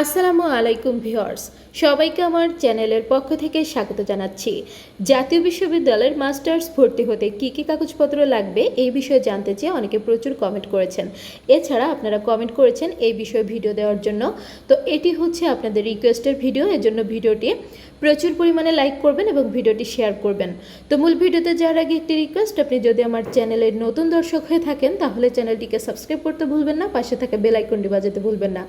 আসসালামু আলাইকুম ভিউয়ার্স, সবাইকে আমার চ্যানেলের পক্ষ থেকে স্বাগত জানাচ্ছি। জাতীয় বিশ্ববিদ্যালয়ের মাস্টার্স ভর্তি হতে কী কী কাগজপত্র লাগবে এই বিষয়ে জানতে চেয়ে অনেকে প্রচুর কমেন্ট করেছেন। এছাড়া আপনারা কমেন্ট করেছেন এই বিষয়ে ভিডিও দেওয়ার জন্য। তো এটি হচ্ছে আপনাদের রিকোয়েস্টের ভিডিও এর জন্য ভিডিওটি প্রচুর পরিমাণে লাইক করবেন এবং ভিডিওটি শেয়ার করবেন। তো মূল ভিডিওতে যাওয়ার আগে একটি রিকোয়েস্ট আপনি যদি আমার চ্যানেলের নতুন দর্শক হয়ে থাকেন, তাহলে চ্যানেলটিকে সাবস্ক্রাইব করতে ভুলবেন না, পাশে থাকা বেল আইকনটি বাজাতে ভুলবেন না।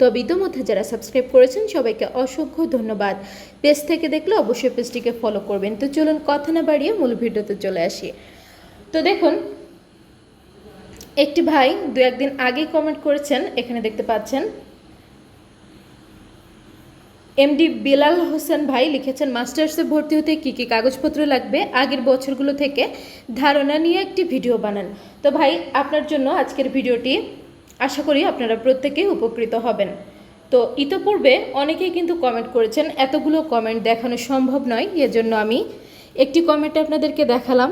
তবে ইতোমধ্যে যারা সাবস্ক্রাইব করেছেন, সবাইকে অসংখ্য ধন্যবাদ। পেজ থেকে দেখলে অবশ্যই পেজটিকে ফলো করবেন। তো চলুন কথা না বাড়িয়ে মূল ভিডিওতে চলে আসি। তো দেখুন, একটি ভাই দু একদিন আগেই কমেন্ট করেছেন, এখানে দেখতে পাচ্ছেন এমডি বিলাল হোসেন ভাই লিখেছেন, মাস্টার্সে ভর্তি হতে কী কী কাগজপত্র লাগবে? আগের বছরগুলো থেকে ধারণা নিয়ে একটি ভিডিও বানান। তো ভাই, আপনার জন্য আজকের ভিডিওটি আশা করি আপনারা প্রত্যেকেই উপকৃত হবেন। তো ইতোপূর্বে অনেকেই কিন্তু কমেন্ট করেছেন, এতগুলো কমেন্ট দেখানো সম্ভব নয়, এজন্য আমি একটি কমেন্ট আপনাদেরকে দেখালাম।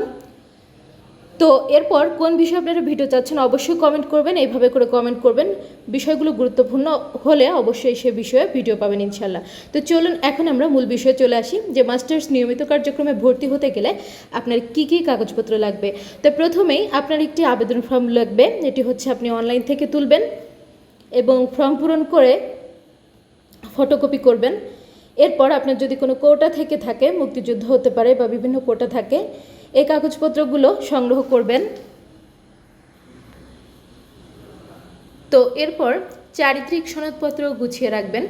তো এরপর কোন বিষয়ে আপনারা ভিডিও চাচ্ছেন অবশ্যই কমেন্ট করবেন, এইভাবে করে কমেন্ট করবেন। বিষয়গুলো গুরুত্বপূর্ণ হলে অবশ্যই সে বিষয়ে ভিডিও পাবেন ইনশাল্লাহ। তো চলুন, এখন আমরা মূল বিষয়ে চলে আসি, যে মাস্টার্স নিয়মিত কার্যক্রমে ভর্তি হতে গেলে আপনার কি কি কাগজপত্র লাগবে? তো প্রথমেই আপনার একটি আবেদন ফর্ম লাগবে, এটি হচ্ছে আপনি অনলাইন থেকে তুলবেন এবং ফর্ম পূরণ করে ফটোকপি করবেন। এরপর আপনার যদি কোনো কোটা থেকে থাকে, মুক্তিযুদ্ধ হতে পারে বা বিভিন্ন কোটা থাকে এই কাগজপত্রগুলো সংগ্রহ করবেন। তো এরপর চারিত্রিক সনদপত্র গুছিয়ে রাখবেন।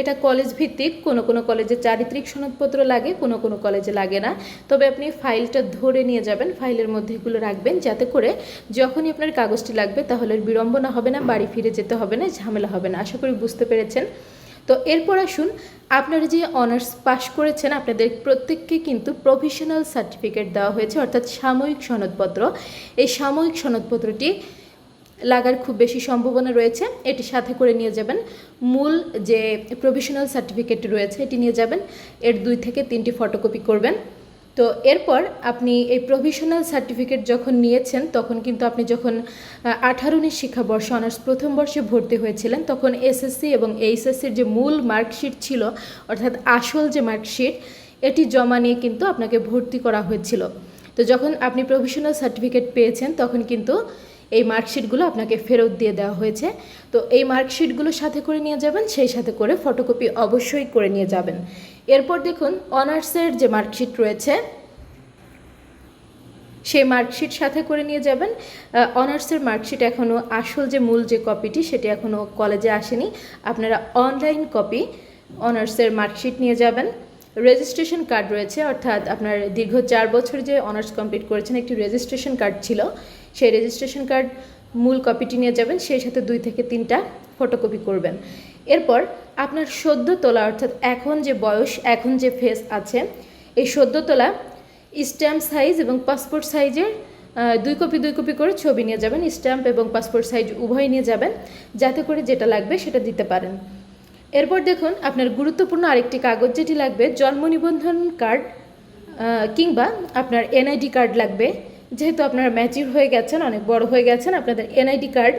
এটা কলেজ ভিত্তিক, কোনো কোনো কলেজে চারিত্রিক সনদপত্র লাগে, কোনো কোনো কলেজে লাগে না। তবে আপনি ফাইলটা ধরে নিয়ে যাবেন, ফাইলের মধ্যে এগুলো রাখবেন যাতে করে যখনই আপনার কাগজটি লাগবে তাহলে বিড়ম্বনা হবে না, বাড়ি ফিরে যেতে হবে না, ঝামেলা হবে না। আশা করি বুঝতে পেরেছেন। তো এরপর আসুন, আপনারা যে অনার্স পাশ করেছেন, আপনাদের প্রত্যেককে কিন্তু প্রফেশনাল সার্টিফিকেট দেওয়া হয়েছে, অর্থাৎ সাময়িক সনদপত্র। এই সাময়িক সনদপত্রটি লাগার খুব বেশি সম্ভাবনা রয়েছে, এটি সাথে করে নিয়ে যাবেন। মূল যে প্রফেশনাল সার্টিফিকেট রয়েছে, এটি নিয়ে যাবেন। এর দুই থেকে তিনটি ফটোকপি করবেন। তো এরপর আপনি এই প্রভিশনাল সার্টিফিকেট যখন নিয়েছেন, তখন কিন্তু আপনি যখন আঠারো উনিশ শিক্ষাবর্ষে, অনার্স প্রথম বর্ষে ভর্তি হয়েছিলেন, তখন এসএসসি এবং এইচএসসির যে মূল মার্কশিট ছিল, অর্থাৎ আসল যে মার্কশিট, এটি জমা নিয়ে কিন্তু আপনাকে ভর্তি করা হয়েছিল। তো যখন আপনি প্রভিশনাল সার্টিফিকেট পেয়েছেন, তখন কিন্তু এই মার্কশিটগুলো আপনাকে ফেরত দিয়ে দেওয়া হয়েছে। তো এই মার্কশিটগুলো সাথে করে নিয়ে যাবেন, সেই সাথে করে ফটোকপি অবশ্যই করে নিয়ে যাবেন। এরপর দেখুন, অনার্সের যে মার্কশিট রয়েছে, সেই মার্কশিট সাথে করে নিয়ে যাবেন। অনার্সের মার্কশিট এখনও আসল যে মূল যে কপিটি, সেটি এখনও কলেজে আসেনি। আপনারা অনলাইন কপি অনার্সের মার্কশিট নিয়ে যাবেন। রেজিস্ট্রেশন কার্ড রয়েছে, অর্থাৎ আপনার দীর্ঘ চার বছর যে অনার্স কমপ্লিট করেছেন, একটি রেজিস্ট্রেশন কার্ড ছিল। সেই রেজিস্ট্রেশন কার্ড মূল কপিটি নিয়ে যাবেন, সেই সাথে দুই থেকে তিনটা ফটোকপি করবেন। এরপর আপনার সদ্য তোলা, অর্থাৎ এখন যে বয়স, এখন যে ফেস আছে, এই সদ্য তোলা স্ট্যাম্প সাইজ এবং পাসপোর্ট সাইজের দুই কপি দুই কপি করে ছবি নিয়ে যাবেন স্ট্যাম্প এবং পাসপোর্ট সাইজ উভয় নিয়ে যাবেন, যাতে করে যেটা লাগবে সেটা দিতে পারেন। এরপর দেখুন, আপনার গুরুত্বপূর্ণ আরেকটি কাগজ যেটি লাগবে, জন্ম নিবন্ধন কার্ড কিংবা আপনার এনআইডি কার্ড লাগবে। যেহেতু আপনারা ম্যাচিউর হয়ে গেছেন, অনেক বড় হয়ে গেছেন, আপনাদের এনআইডি কার্ড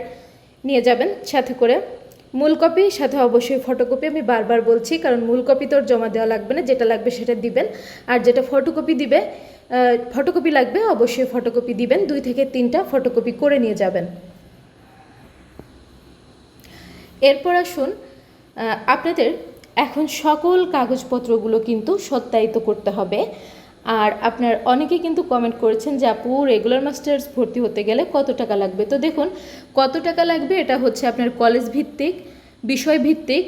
নিয়ে যাবেন, সাথে করে মূল কপি সাথে অবশ্যই ফটোকপি আমি বারবার বলছি, কারণ মূল কপি তোর জমা দেওয়া লাগবে না, যেটা লাগবে সেটা দিবেন। আর যেটা ফটোকপি দিবে ফটোকপি লাগবে, অবশ্যই ফটোকপি দিবেন, দুই থেকে তিনটা ফটোকপি করে নিয়ে যাবেন। এরপর আসুন আপনাদের এখন সকল কাগজপত্রগুলো কিন্তু সত্যায়িত করতে হবে। আর আপনার অনেকেই কিন্তু কমেন্ট করেছেন যে, আপু রেগুলার মাস্টার্স ভর্তি হতে গেলে কত টাকা লাগবে? তো দেখুন, কত টাকা লাগবে এটা হচ্ছে আপনার কলেজ ভিত্তিক, বিষয় ভিত্তিক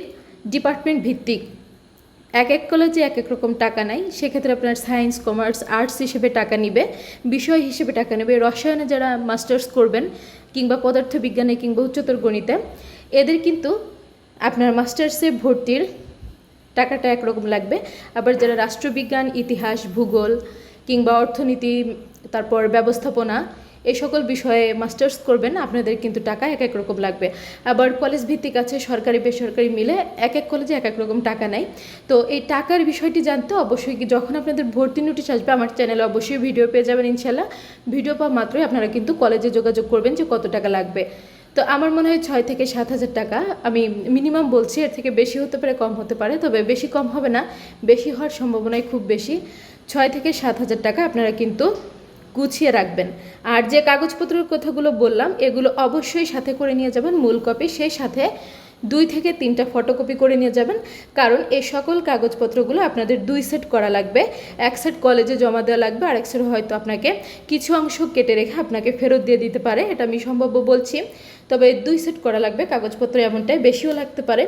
ডিপার্টমেন্ট ভিত্তিক। এক এক কলেজে এক এক রকম টাকা নাই। সেক্ষেত্রে আপনার সায়েন্স কমার্স আর্টস হিসেবে টাকা নিবে, বিষয় হিসেবে টাকা নেবে। রসায়নে যারা মাস্টার্স করবেন কিংবা পদার্থবিজ্ঞানে কিংবা উচ্চতর গণিতে, এদের কিন্তু আপনার মাস্টার্সে ভর্তির টাকাটা একরকম লাগবে। আবার যারা রাষ্ট্রবিজ্ঞান, ইতিহাস, ভূগোল কিংবা অর্থনীতি, তারপর ব্যবস্থাপনা এই সকল বিষয়ে মাস্টার্স করবেন, আপনাদের কিন্তু টাকা এক এক রকম লাগবে। আবার কলেজ ভিত্তিক আছে, সরকারি, বেসরকারি মিলে এক এক কলেজে এক এক রকম টাকা নেয়। তো এই টাকার বিষয়টি জানতে অবশ্যই যখন আপনাদের ভর্তি নোটিশ আসবে, আমার চ্যানেলে অবশ্যই ভিডিও পেয়ে যাবেন ইনশাল্লাহ ভিডিও পাওয়া মাত্রই আপনারা কিন্তু কলেজে যোগাযোগ করবেন যে কত টাকা লাগবে। তো আমার মনে হয় ছয় থেকে সাত হাজার টাকা। আমি মিনিমাম বলছি, এর থেকে বেশি হতে পারে, কম হতে পারে, তবে বেশি কম হবে না। বেশি হওয়ার সম্ভাবনাই খুব বেশি। ছয় থেকে সাত হাজার টাকা আপনারা কিন্তু গুছিয়ে রাখবেন। আর যে কাগজপত্রের কথাগুলো বললাম, এগুলো অবশ্যই সাথে করে নিয়ে যাবেন মূল কপি। সেই সাথে দুই থেকে তিনটা ফটোকপি করে নিয়ে যাবেন। কারণ এই সকল কাগজপত্রগুলো আপনাদের দুই সেট করা লাগবে। এক সেট কলেজে জমা দেওয়া লাগবে আর এক সেট হয়তো আপনাকে কিছু অংশ কেটে রেখে আপনাকে ফেরত দিয়ে দিতে পারে। এটা আমি সম্ভাব্য বলছি। তবে দুই সেট করা লাগবে, কাগজপত্র এমনটাই বেশিও লাগতে পারে।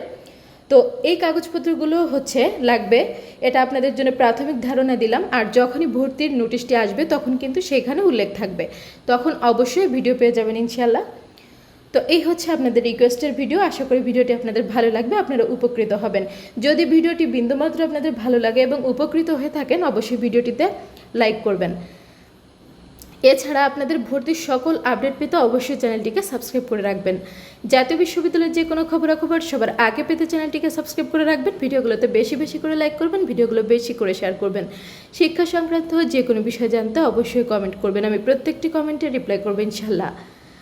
তো এই কাগজপত্রগুলো হচ্ছে, লাগবে। এটা আপনাদের জন্য প্রাথমিক ধারণা দিলাম। আর যখনই ভর্তির নোটিশটি আসবে, তখন কিন্তু সেখানে উল্লেখ থাকবে। তখন অবশ্যই ভিডিও পেয়ে যাবেন ইনশাল্লাহ তো এই হচ্ছে আপনাদের রিকোয়েস্টের ভিডিও আশা করি ভিডিওটি আপনাদের ভালো লাগবে, আপনারা উপকৃত হবেন। যদি ভিডিওটি বিন্দুমাত্র আপনাদের ভালো লাগে এবং উপকৃত হয়ে থাকেন, অবশ্যই ভিডিওটিতে লাইক করবেন। এছাড়া আপনাদের ভর্তির সকল আপডেট পেতে অবশ্যই চ্যানেলটিকে সাবস্ক্রাইব করে রাখবেন। জাতীয় বিশ্ববিদ্যালয়ের যে কোনো খবরাখবর সবার আগে পেতে চ্যানেলটিকে সাবস্ক্রাইব করে রাখবেন। ভিডিওগুলোতে বেশি বেশি করে লাইক করবেন, ভিডিওগুলো বেশি করে শেয়ার করবেন। শিক্ষা সংক্রান্ত যে কোনো বিষয় জানতে অবশ্যই কমেন্ট করবেন। আমি প্রত্যেকটি কমেন্টে রিপ্লাই করব ইনশাল্লাহ